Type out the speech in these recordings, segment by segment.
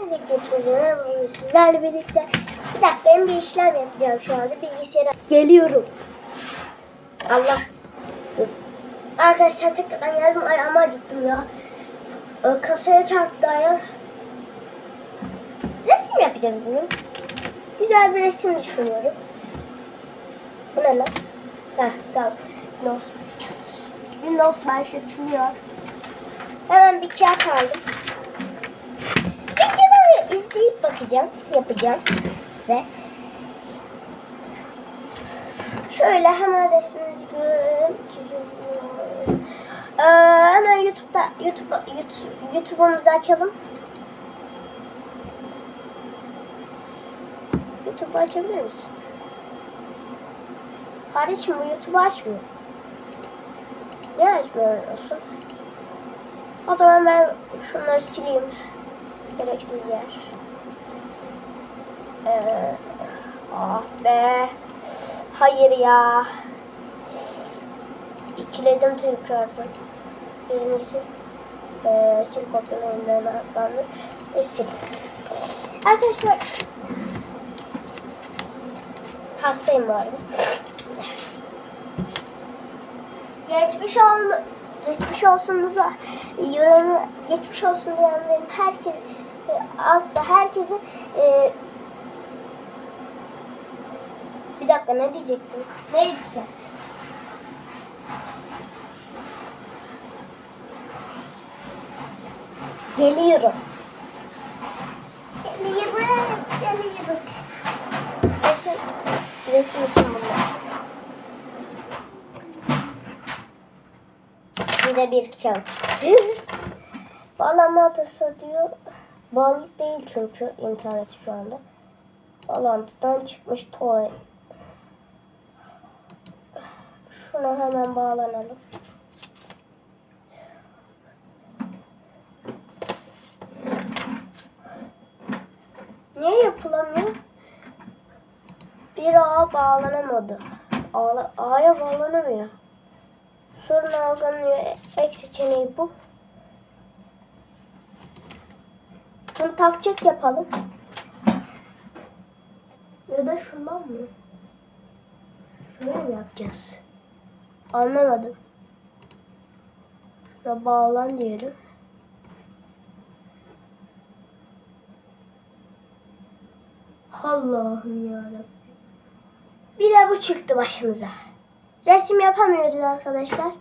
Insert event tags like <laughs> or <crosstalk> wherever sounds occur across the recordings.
Bugün Sizlerle birlikte bir dakika ben bir işlem yapacağım şu anda bilgisayara. Geliyorum. Allah. Arkadaşlar tekrardan geldim ayağımı acıttım ya. Ee, Kasaya çarptı ayağım. Resim yapacağız bugün. Güzel bir resim düşünüyorum. Bu ne lan? Heh tamam. Windows. Windows başlatılıyor. Hemen bir kağıt aldım. Bakacağım, yapacağım ve şöyle hemen resmimizi görelim. Ee, hemen YouTube'da YouTube, YouTube YouTube'umuzu açalım. YouTube'u açabilir misin? Kardeşim bu YouTube'u açmıyor. Niye açmıyorsun? O zaman ben şunları sileyim. Gereksiz yer. Ee, ah be. Hayır ya. İkiledim tekrardan. Birincisi ee, sil kopyalarından atlandır ve sil. Arkadaşlar hastayım arada. Geçmiş ol geçmiş olsunuza yorum geçmiş olsun diyenlerin herkes e, altta herkese e, bir dakika ne diyecektim? Neydi sen? Geliyorum. Geliyorum. Geliyorum. Resim, resim için bunlar. Bir de bir kağıt. <laughs> Bağlama adası diyor. Bağlı değil çünkü internet şu anda. Bağlantıdan çıkmış toy. Şuna hemen bağlanalım. Niye yapılamıyor? Bir ağa bağlanamadı. Ağla- A'ya bağlanamıyor. Sorun algılanıyor. Ek seçeneği bu. Bunu takacak yapalım. Ya da şundan mı? Şöyle mi yapacağız? Anlamadım. Şuna bağlan diyelim. Allah'ım yarabbim. Bir de bu çıktı başımıza. Resim yapamıyoruz arkadaşlar.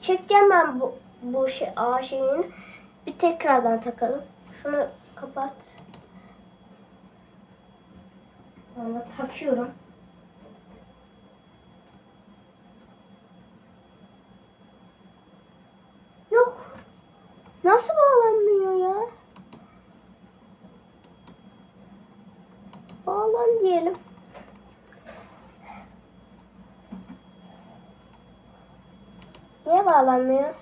Çekeceğim ben bu, bu şey, A şeyini. Bir tekrardan takalım. Şunu kapat. Onu takıyorum. Yok. Nasıl bağlanmıyor ya? Bağlan diyelim. Niye bağlanmıyor?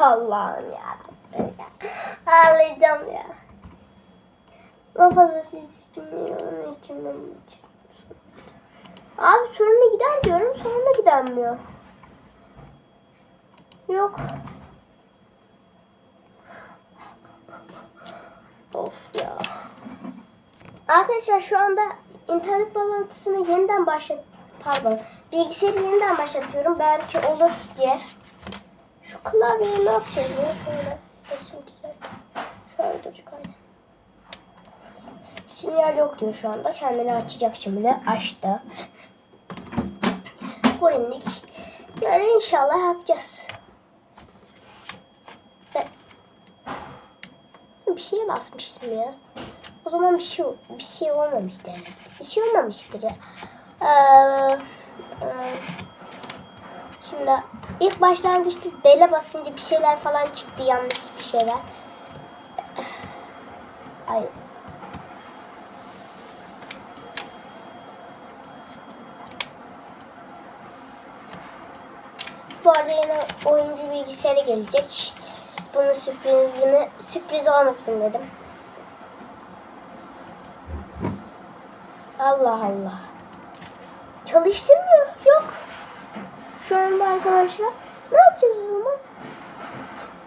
Allah'ım ya. Ağlayacağım ya. Daha fazla ses istemiyor. Onun için. Abi soruna gider diyorum. Soruna gidenmiyor. Yok. Of ya. Arkadaşlar şu anda internet bağlantısını yeniden başlat pardon bilgisayarı yeniden başlatıyorum belki olur diye. Şu klavyeyi ne yapacağız ya şöyle resim. Şöyle duracak aynen. Sinyal yok diyor şu anda. Kendini açacak şimdi. Açtı. Korindik. Yani inşallah yapacağız. Bir şeye basmıştım ya. Zaman bir şey bir şey olmamıştır herhalde. Bir şey olmamıştır. Ee, e, şimdi ilk başlangıçta dele basınca bir şeyler falan çıktı yanlış bir şeyler. Ay. Bu arada yine oyuncu bilgisayarı gelecek. Bunun sürprizini sürpriz olmasın dedim. Allah Allah. Çalıştırmıyor. Yok. Şu anda arkadaşlar ne yapacağız o zaman?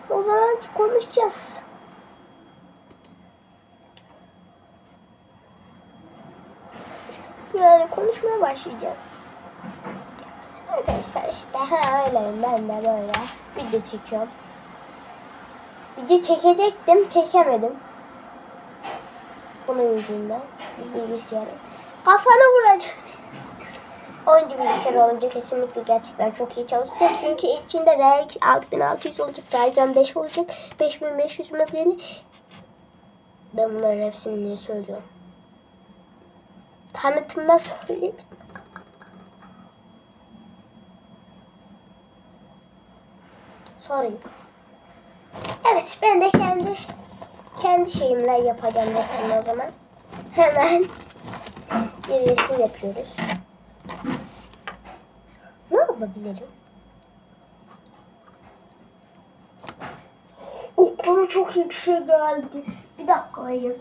O zaman konuşacağız. Yani konuşmaya başlayacağız. Arkadaşlar işte ha öyle ben de böyle video çekiyorum. Video çekecektim çekemedim. Bunun yüzünden bilgisayarım. Kafana vuracak. Oyuncu bilgisayar olunca kesinlikle gerçekten çok iyi çalışacak. Çünkü içinde RX 6600 olacak, Ryzen 5 olacak, 5500 modeli. Ben bunların hepsini niye söylüyorum? Tanıtımda söyledim. Sorayım. Evet ben de kendi kendi şeyimle yapacağım resmini o zaman. Hemen bir resim yapıyoruz. Ne yapabilirim? Aklıma çok iyi bir şey geldi. Bir dakika hayır.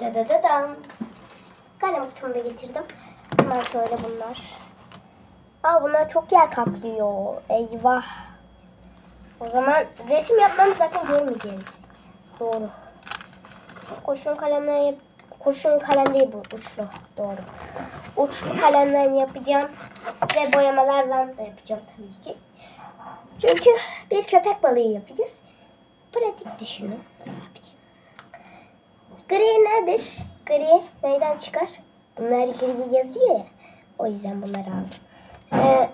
Da da da dam. Kalem kutumu da getirdim. Hemen şöyle bunlar. Aa bunlar çok yer kaplıyor. Eyvah. O zaman resim yapmamı zaten görmeyeceğiz. Doğru. Kurşun kalemle yap Kurşun kalem değil bu uçlu. Doğru. Uçlu kalemle yapacağım. Ve boyamalarla da yapacağım tabii ki. Çünkü bir köpek balığı yapacağız. Pratik düşünün. Gri nedir? Gri neyden çıkar? Bunlar gri yazıyor ya. O yüzden bunları aldım. Ee,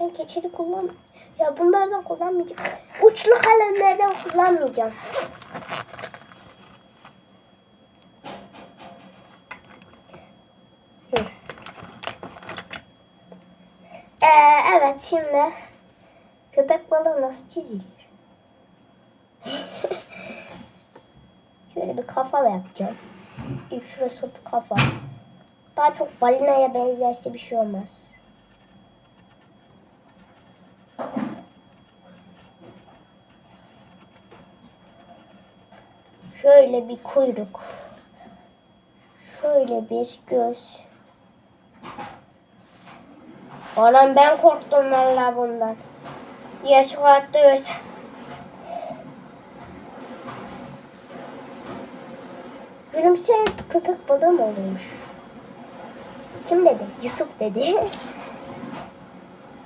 ben keçeli kullan... Ya bunlardan kullanmayacağım. Uçlu kalemlerden kullanmayacağım. Ee, evet şimdi köpek balığı nasıl çizilir? <laughs> Şöyle bir kafa yapacağım. İlk şurası kafa. Daha çok balinaya benzerse bir şey olmaz. Şöyle bir kuyruk. Şöyle bir göz. Anam ben korktum valla bundan. Gerçek hayatta görsem. Gülümseyen köpek balığı mı oluyormuş? Kim dedi? Yusuf dedi. <laughs>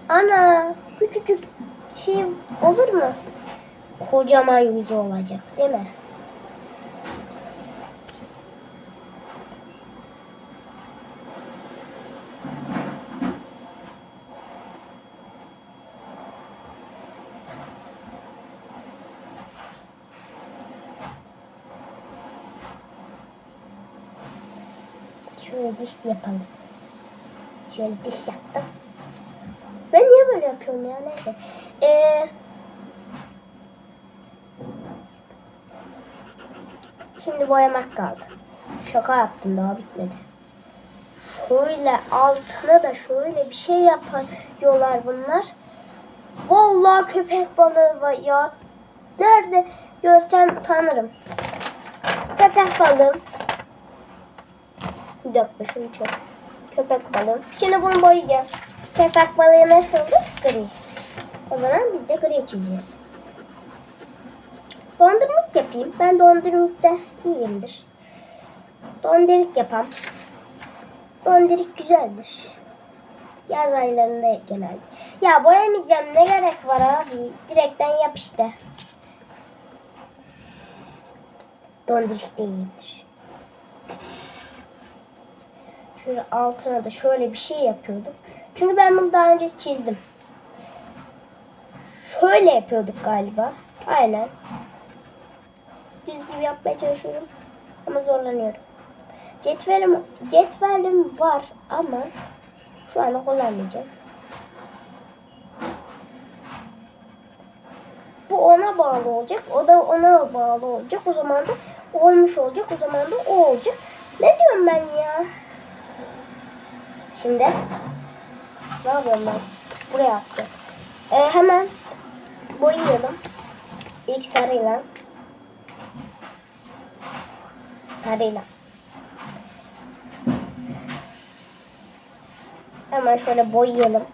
Ana küçücük şey olur mu? Kocaman yüzü olacak değil mi? Diş yapalım. Şöyle diş yaptım. Ben niye böyle yapıyorum ya neyse. Ee, şimdi boyamak kaldı. Şaka yaptım daha bitmedi. Şöyle altına da şöyle bir şey yapıyorlar bunlar. Vallahi köpek balığı var ya. Nerede görsem tanırım. Köpek balığı. Bir dakika şunu çek. Köpek balığı. Şimdi bunu boyayacağım. Köpek balığı nasıl olur? Gri. O zaman biz de gri çizeceğiz. Dondurmak yapayım. Ben dondurmakta iyiyimdir. Dondurik yapam. Dondurik güzeldir. Yaz aylarında genelde. Ya boyamayacağım ne gerek var abi. Direkten yap işte. Dondurik de iyidir. Şöyle altına da şöyle bir şey yapıyordum. Çünkü ben bunu daha önce çizdim. Şöyle yapıyorduk galiba. Aynen. Düz gibi yapmaya çalışıyorum. Ama zorlanıyorum. Cetvelim, cetvelim var ama şu anda kullanmayacağım. Bu ona bağlı olacak. O da ona bağlı olacak. O zaman da olmuş olacak. O zaman da o olacak. Ne diyorum ben ya? Şimdi ne yapıyorum ben? Buraya atacağım. Ee, hemen boyuyordum. İlk sarıyla. Sarıyla. Hemen şöyle boyayalım.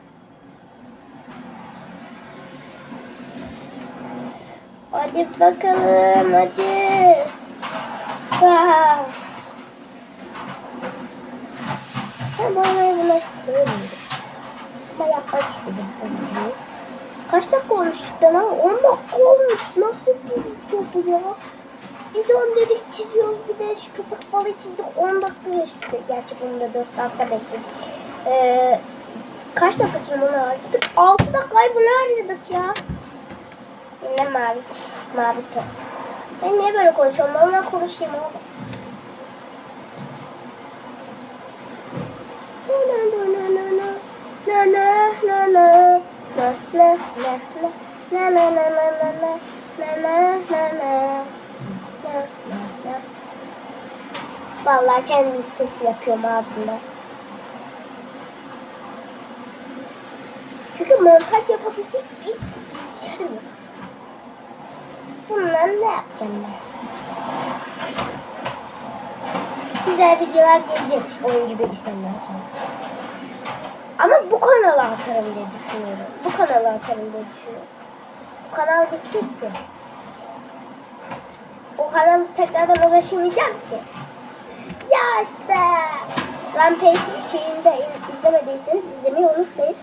Hadi bakalım hadi. Wow. Ben bu arabayı buna sevmiyorum. Ama yapmak istedim. Kaç dakika olmuş cidden ha? 10 dakika olmuş. Nasıl bir bu ya? Bidon dedik çiziyoruz bir de şu köpek balığı çizdik 10 dakika geçti. Gerçi bunu da 4 dakika bekledik. Ee, kaç dakika sonra bunu harcadık? 6 dakikayı bunu harcadık ya. Yine mavi, mavi top. Ben niye böyle konuşuyorum? Ben konuşayım abi. Vallahi kendim sesi yapıyorum ağzımda. Çünkü montaj yapabilecek bir bilgisayarım yok. Bundan ne yapacağım ben? Güzel videolar gelecek oyuncu bilgisayarından sonra. Ama bu kanala atarım diye düşünüyorum. Bu kanala atarım diye düşünüyorum. Bu kanal bitecek ki. O kanal tekrardan ulaşamayacağım ki. Yes be! Rampage şeyinde in- izlemediyseniz izlemeyi unutmayın.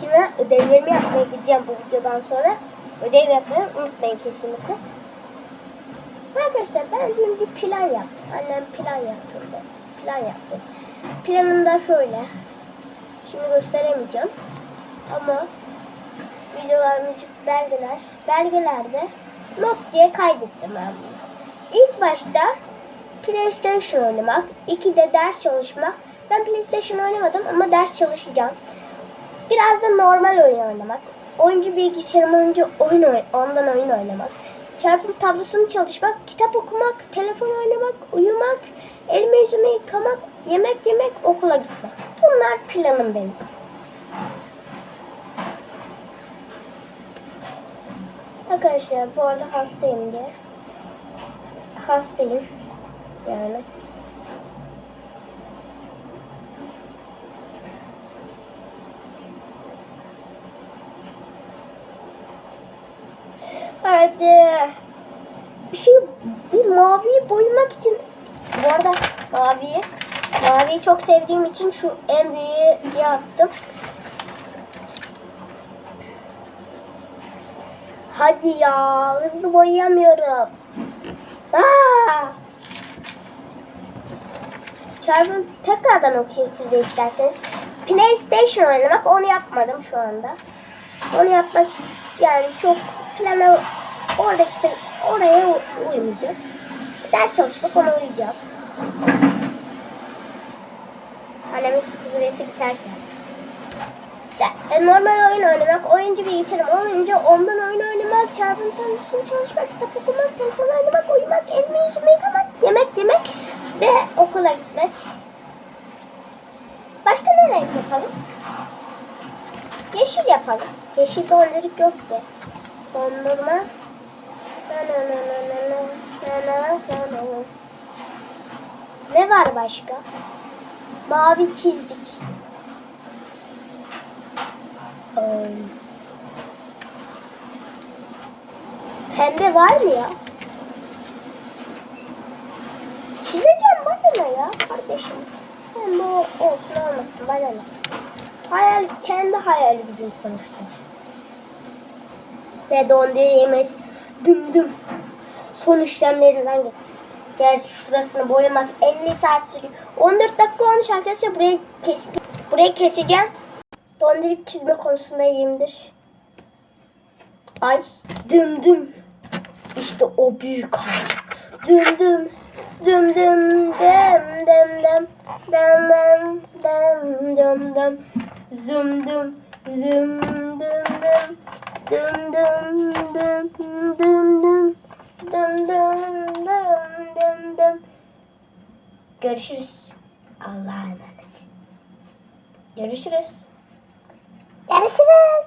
Şimdi ödevlerimi yapmaya gideceğim bu videodan sonra. Ödev yapmayı unutmayın kesinlikle. Arkadaşlar ben dün bir plan yaptım. Annem plan yaptırdı. Plan yaptı. Planım da şöyle. Şimdi gösteremeyeceğim. Ama videolar, müzik, belgeler. Belgelerde not diye kaydettim ben bunu. İlk başta PlayStation oynamak, iki de ders çalışmak. Ben PlayStation oynamadım ama ders çalışacağım. Biraz da normal oyun oynamak. Oyuncu bilgisayarım oyuncu oyun ondan oyun oynamak. Çarpım tablosunu çalışmak, kitap okumak, telefon oynamak, uyumak, elimi yüzümü yıkamak, yemek yemek, okula gitmek. Bunlar planım benim. Arkadaşlar bu arada hastayım diye. Hastayım. Yani. Hadi. Bir şey bir maviyi boyamak için bu arada maviyi maviyi çok sevdiğim için şu en büyüğü yaptım. Hadi ya hızlı boyayamıyorum. Aa! Çarpım tekrardan okuyayım size isterseniz. PlayStation oynamak onu yapmadım şu anda. Onu yapmak yani çok plana oradaki oraya u- uymayacağım. Ders çalışmak ona uyuyacağım. Annemin süresi biterse. E, normal oyun oynamak, oyuncu bilgisayarım olunca ondan oyun oynamak, çarpım tablosunu çalışmak, kitap okumak, telefon oynamak, uyumak, elimi yüzümü yıkamak, yemek yemek ve okula gitmek. Başka ne renk yapalım? Yeşil yapalım. Yeşil donduruk yok ki. Dondurma. Na na na na na na na na na na. Ne var başka? Mavi çizdik. Pembe var mı ya? Çizeceğim bana ya kardeşim? Pembe olsun olmasın bana ne? Hayal, kendi hayal gücüm sonuçta. Ve dondurduğumuz dım dım son işlemlerinden gel. Gerçi şurasını boyamak 50 saat sürüyor. 14 dakika olmuş arkadaşlar burayı kes burayı keseceğim. Dondurup çizme konusunda iyiyimdir. Ay dım dım. İşte o büyük ay. Dım dım. Dım dım dım dım dım dım dım dım dım dım zum dum zum dum dum dum dum dum dum dum dum dum dum dum dum Görüşürüz. Allah'a emanet. Görüşürüz. Görüşürüz.